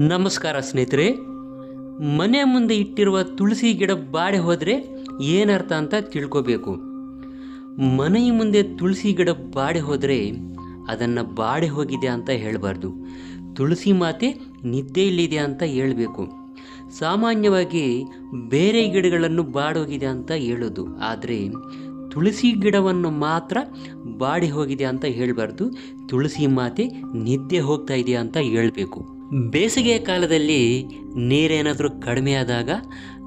ನಮಸ್ಕಾರ ಸ್ನೇಹಿತರೆ. ಮನೆ ಮುಂದೆ ಇಟ್ಟಿರುವ ತುಳಸಿ ಗಿಡ ಬಾಡಿ ಹೋದರೆ ಏನರ್ಥ ಅಂತ ತಿಳ್ಕೋಬೇಕು. ಮನೆಯ ಮುಂದೆ ತುಳಸಿ ಗಿಡ ಬಾಡಿ ಹೋದರೆ ಅದನ್ನು ಬಾಡಿ ಹೋಗಿದೆ ಅಂತ ಹೇಳಬಾರ್ದು. ತುಳಸಿ ಮಾತೆ ನಿದ್ದೆಯಲ್ಲಿದೆ ಅಂತ ಹೇಳಬೇಕು. ಸಾಮಾನ್ಯವಾಗಿ ಬೇರೆ ಗಿಡಗಳನ್ನು ಬಾಡೋಗಿದೆ ಅಂತ ಹೇಳೋದು. ಆದರೆ ತುಳಸಿ ಗಿಡವನ್ನು ಮಾತ್ರ ಬಾಡಿ ಹೋಗಿದೆ ಅಂತ ಹೇಳಬಾರ್ದು. ತುಳಸಿ ಮಾತೆ ನಿದ್ದೆ ಹೋಗ್ತಾ ಇದೆ ಅಂತ ಹೇಳಬೇಕು. ಬೇಸಿಗೆಯ ಕಾಲದಲ್ಲಿ ನೀರೇನಾದರೂ ಕಡಿಮೆ ಆದಾಗ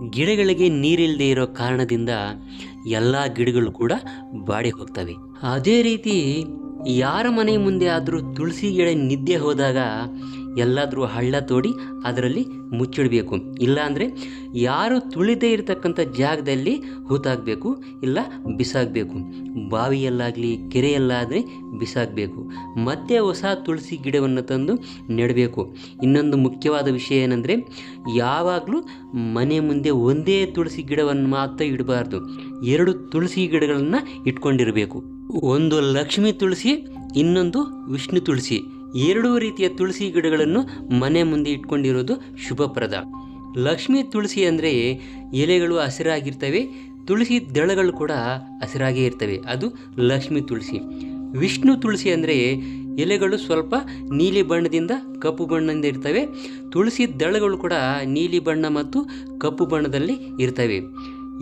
ಗಿಡಗಳಿಗೆ ನೀರಿಲ್ಲದೆ ಇರೋ ಕಾರಣದಿಂದ ಎಲ್ಲ ಗಿಡಗಳು ಕೂಡ ಬಾಡಿ ಹೋಗ್ತವೆ. ಅದೇ ರೀತಿ ಯಾರ ಮನೆ ಮುಂದೆ ಆದರೂ ತುಳಸಿ ಗಿಡ ನಿದ್ದೆ ಹೋದಾಗ ಎಲ್ಲಾದರೂ ಹಳ್ಳ ತೋಡಿ ಅದರಲ್ಲಿ ಮುಚ್ಚಿಡಬೇಕು. ಇಲ್ಲಾಂದರೆ ಯಾರು ತುಳಿದೇ ಇರತಕ್ಕಂಥ ಜಾಗದಲ್ಲಿ ಹೂತಾಗಬೇಕು ಇಲ್ಲ ಬಿಸಾಕಬೇಕು. ಬಾವಿಯಲ್ಲಾಗಲಿ, ಕೆರೆಯಲ್ಲಾದರೆ ಬಿಸಾಕಬೇಕು. ಮತ್ತೆ ಹೊಸ ತುಳಸಿ ಗಿಡವನ್ನು ತಂದು ನೆಡಬೇಕು. ಇನ್ನೊಂದು ಮುಖ್ಯವಾದ ವಿಷಯ ಏನಂದರೆ, ಯಾವಾಗಲೂ ಮನೆ ಮುಂದೆ ಒಂದೇ ತುಳಸಿ ಗಿಡವನ್ನು ಮಾತ್ರ ಇಡಬಾರ್ದು. ಎರಡು ತುಳಸಿ ಗಿಡಗಳನ್ನು ಇಟ್ಕೊಂಡಿರಬೇಕು. ಒಂದು ಲಕ್ಷ್ಮಿ ತುಳಸಿ, ಇನ್ನೊಂದು ವಿಷ್ಣು ತುಳಸಿ. ಎರಡೂ ರೀತಿಯ ತುಳಸಿ ಗಿಡಗಳನ್ನು ಮನೆ ಮುಂದೆ ಇಟ್ಕೊಂಡಿರೋದು ಶುಭಪ್ರದ ಲಕ್ಷ್ಮಿ ತುಳಸಿ ಅಂದರೆ ಎಲೆಗಳು ಹಸಿರಾಗಿರ್ತವೆ, ತುಳಸಿ ದಳಗಳು ಕೂಡ ಹಸಿರಾಗೇ ಇರ್ತವೆ. ಅದು ಲಕ್ಷ್ಮಿ ತುಳಸಿ. ವಿಷ್ಣು ತುಳಸಿ ಅಂದರೆ ಎಲೆಗಳು ಸ್ವಲ್ಪ ನೀಲಿ ಬಣ್ಣದಿಂದ ಕಪ್ಪು ಬಣ್ಣದಿಂದ ಇರ್ತವೆ. ತುಳಸಿ ದಳಗಳು ಕೂಡ ನೀಲಿ ಬಣ್ಣ ಮತ್ತು ಕಪ್ಪು ಬಣ್ಣದಲ್ಲಿ ಇರ್ತವೆ.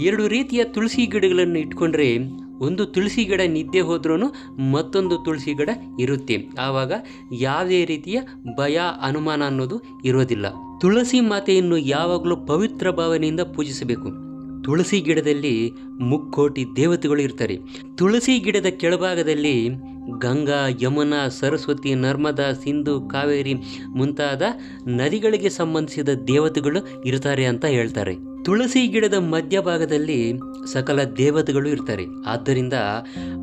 ಎರಡು ರೀತಿಯ ತುಳಸಿ ಗಿಡಗಳನ್ನು ಇಟ್ಕೊಂಡ್ರೆ ಒಂದು ತುಳಸಿ ಗಿಡ ನಿದ್ದೆ ಹೋದ್ರೂ ಮತ್ತೊಂದು ತುಳಸಿ ಗಿಡ ಇರುತ್ತೆ. ಆವಾಗ ಯಾವುದೇ ರೀತಿಯ ಭಯ, ಅನುಮಾನ ಅನ್ನೋದು ಇರೋದಿಲ್ಲ. ತುಳಸಿ ಮಾತೆಯನ್ನು ಯಾವಾಗಲೂ ಪವಿತ್ರ ಭಾವನೆಯಿಂದ ಪೂಜಿಸಬೇಕು. ತುಳಸಿ ಗಿಡದಲ್ಲಿ ಮುಕ್ಕೋಟಿ ದೇವತೆಗಳು ಇರ್ತಾರೆ. ತುಳಸಿ ಗಿಡದ ಕೆಳಭಾಗದಲ್ಲಿ ಗಂಗಾ, ಯಮುನಾ, ಸರಸ್ವತಿ, ನರ್ಮದಾ, ಸಿಂಧು, ಕಾವೇರಿ ಮುಂತಾದ ನದಿಗಳಿಗೆ ಸಂಬಂಧಿಸಿದ ದೇವತೆಗಳು ಇರ್ತಾರೆ ಅಂತ ಹೇಳ್ತಾರೆ. ತುಳಸಿ ಗಿಡದ ಮಧ್ಯಭಾಗದಲ್ಲಿ ಸಕಲ ದೇವತೆಗಳು ಇರ್ತಾರೆ. ಆದ್ದರಿಂದ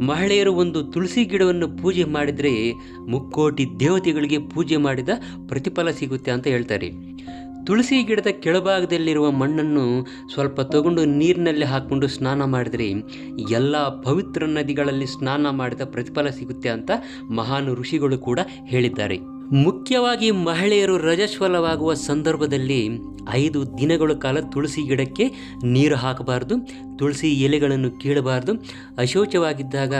ಮಹಿಳೆಯರು ಒಂದು ತುಳಸಿ ಗಿಡವನ್ನು ಪೂಜೆ ಮಾಡಿದರೆ ಮುಕ್ಕೋಟಿ ದೇವತೆಗಳಿಗೆ ಪೂಜೆ ಮಾಡಿದ ಪ್ರತಿಫಲ ಸಿಗುತ್ತೆ ಅಂತ ಹೇಳ್ತಾರೆ. ತುಳಸಿ ಗಿಡದ ಕೆಳಭಾಗದಲ್ಲಿರುವ ಮಣ್ಣನ್ನು ಸ್ವಲ್ಪ ತಗೊಂಡು ನೀರಿನಲ್ಲಿ ಹಾಕ್ಕೊಂಡು ಸ್ನಾನ ಮಾಡಿದರೆ ಎಲ್ಲ ಪವಿತ್ರ ನದಿಗಳಲ್ಲಿ ಸ್ನಾನ ಮಾಡಿದ ಪ್ರತಿಫಲ ಸಿಗುತ್ತೆ ಅಂತ ಮಹಾನ್ ಋಷಿಗಳು ಕೂಡ ಹೇಳಿದ್ದಾರೆ. ಮುಖ್ಯವಾಗಿ ಮಹಿಳೆಯರು ರಜಸ್ವಲವಾಗುವ ಸಂದರ್ಭದಲ್ಲಿ ಐದು ದಿನಗಳ ಕಾಲ ತುಳಸಿ ಗಿಡಕ್ಕೆ ನೀರು ಹಾಕಬಾರ್ದು, ತುಳಸಿ ಎಲೆಗಳನ್ನು ಕೀಳಬಾರ್ದು, ಅಶೌಚವಾಗಿದ್ದಾಗ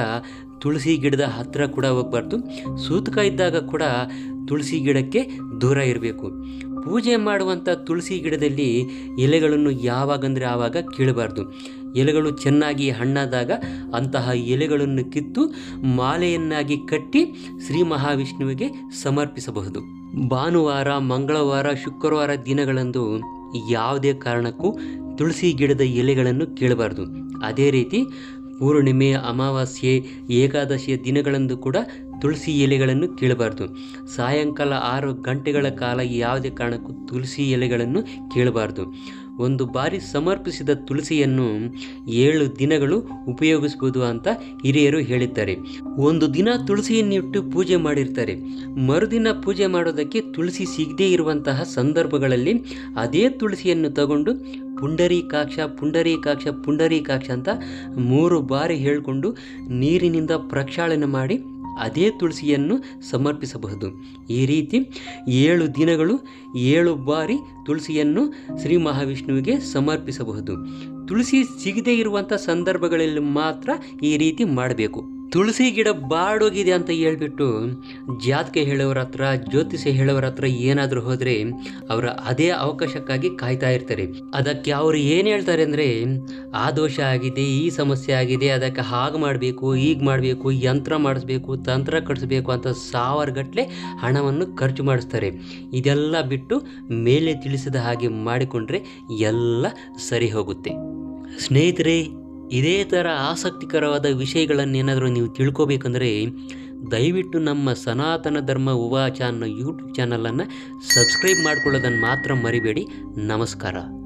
ತುಳಸಿ ಗಿಡದ ಹತ್ತಿರ ಕೂಡ ಹೋಗಬಾರ್ದು ಸೂತಕ ಇದ್ದಾಗ ಕೂಡ ತುಳಸಿ ಗಿಡಕ್ಕೆ ದೂರ ಇರಬೇಕು. ಪೂಜೆ ಮಾಡುವಂಥ ತುಳಸಿ ಗಿಡದಲ್ಲಿ ಎಲೆಗಳನ್ನು ಯಾವಾಗಂದರೆ ಆವಾಗ ಕೀಳಬಾರ್ದು. ಎಲೆಗಳು ಚೆನ್ನಾಗಿ ಹಣ್ಣಾದಾಗ ಅಂತಹ ಎಲೆಗಳನ್ನು ಕಿತ್ತು ಮಾಲೆಯನ್ನಾಗಿ ಕಟ್ಟಿ ಶ್ರೀ ಮಹಾವಿಷ್ಣುವಿಗೆ ಸಮರ್ಪಿಸಬಹುದು. ಭಾನುವಾರ, ಮಂಗಳವಾರ, ಶುಕ್ರವಾರ ದಿನಗಳಂದು ಯಾವುದೇ ಕಾರಣಕ್ಕೂ ತುಳಸಿ ಗಿಡದ ಎಲೆಗಳನ್ನು ಕೀಳಬಾರ್ದು. ಅದೇ ರೀತಿ ಪೂರ್ಣಿಮೆ, ಅಮಾವಾಸ್ಯೆ, ಏಕಾದಶಿಯ ದಿನಗಳಂದು ಕೂಡ ತುಳಸಿ ಎಲೆಗಳನ್ನು ಕೀಳಬಾರ್ದು. ಸಾಯಂಕಾಲ ಆರು ಗಂಟೆಗಳ ಕಾಲ ಯಾವುದೇ ಕಾರಣಕ್ಕೂ ತುಳಸಿ ಎಲೆಗಳನ್ನು ಕೀಳಬಾರ್ದು. ಒಂದು ಬಾರಿ ಸಮರ್ಪಿಸಿದ ತುಳಸಿಯನ್ನು ಏಳು ದಿನಗಳು ಉಪಯೋಗಿಸ್ಬೋದು ಅಂತ ಹಿರಿಯರು ಹೇಳಿದ್ದಾರೆ. ಒಂದು ದಿನ ತುಳಸಿಯನ್ನಿಟ್ಟು ಪೂಜೆ ಮಾಡಿರ್ತಾರೆ. ಮರುದಿನ ಪೂಜೆ ಮಾಡೋದಕ್ಕೆ ತುಳಸಿ ಸಿಗದೇ ಇರುವಂತಹ ಸಂದರ್ಭಗಳಲ್ಲಿ ಅದೇ ತುಳಸಿಯನ್ನು ತಗೊಂಡು ಪುಂಡರೀಕಾಕ್ಷ ಪುಂಡರೀಕಾಕ್ಷ ಪುಂಡರೀಕಾಕ್ಷ ಅಂತ ಮೂರು ಬಾರಿ ಹೇಳಿಕೊಂಡು ನೀರಿನಿಂದ ಪ್ರಕ್ಷಾಳನೆ ಮಾಡಿ ಅದೇ ತುಳಸಿಯನ್ನು ಸಮರ್ಪಿಸಬಹುದು. ಈ ರೀತಿ ಏಳು ದಿನಗಳು ಏಳು ಬಾರಿ ತುಳಸಿಯನ್ನು ಶ್ರೀ ಮಹಾವಿಷ್ಣುವಿಗೆ ಸಮರ್ಪಿಸಬಹುದು. ತುಳಸಿ ಸಿಗದೇ ಇರುವಂಥ ಸಂದರ್ಭಗಳಲ್ಲಿ ಮಾತ್ರ ಈ ರೀತಿ ಮಾಡಬೇಕು. ತುಳಸಿ ಗಿಡ ಬಾಡೋಗಿದೆ ಅಂತ ಹೇಳ್ಬಿಟ್ಟು ಜಾತಕ ಹೇಳೋರ ಹತ್ರ, ಜ್ಯೋತಿಷ ಹೇಳೋರ ಹತ್ರ ಏನಾದರೂ ಹೋದರೆ ಅವರ ಅದೇ ಅವಕಾಶಕ್ಕಾಗಿ ಕಾಯ್ತಾ ಇರ್ತಾರೆ. ಅದಕ್ಕೆ ಅವರು ಏನು ಹೇಳ್ತಾರೆ ಅಂದರೆ, ಆ ದೋಷ ಆಗಿದೆ, ಈ ಸಮಸ್ಯೆ ಆಗಿದೆ, ಅದಕ್ಕೆ ಹಾಗೆ ಮಾಡಬೇಕು ಈಗ ಮಾಡಬೇಕು, ಯಂತ್ರ ಮಾಡಿಸ್ಬೇಕು, ತಂತ್ರ ಕಟ್ಟಿಸ್ಬೇಕು ಅಂತ ಸಾವಿರ ಗಟ್ಟಲೆ ಹಣವನ್ನು ಖರ್ಚು ಮಾಡಿಸ್ತಾರೆ. ಇದೆಲ್ಲ ಬಿಟ್ಟು ಮೇಲೆ ತಿಳಿಸಿದ ಹಾಗೆ ಮಾಡಿಕೊಂಡ್ರೆ ಎಲ್ಲ ಸರಿ ಹೋಗುತ್ತೆ. ಸ್ನೇಹಿತರೆ ಇದೇ ಥರ ಆಸಕ್ತಿಕರವಾದ ವಿಷಯಗಳನ್ನೇನಾದರೂ ನೀವು ತಿಳ್ಕೊಬೇಕಂದ್ರೆ, ದಯವಿಟ್ಟು ನಮ್ಮ ಸನಾತನ ಧರ್ಮ ಉವಾಚ ಅನ್ನೋ ಯೂಟ್ಯೂಬ್ ಚಾನಲನ್ನು ಸಬ್ಸ್ಕ್ರೈಬ್ ಮಾಡ್ಕೊಳ್ಳೋದನ್ನು ಮಾತ್ರ ಮರಿಬೇಡಿ. ನಮಸ್ಕಾರ.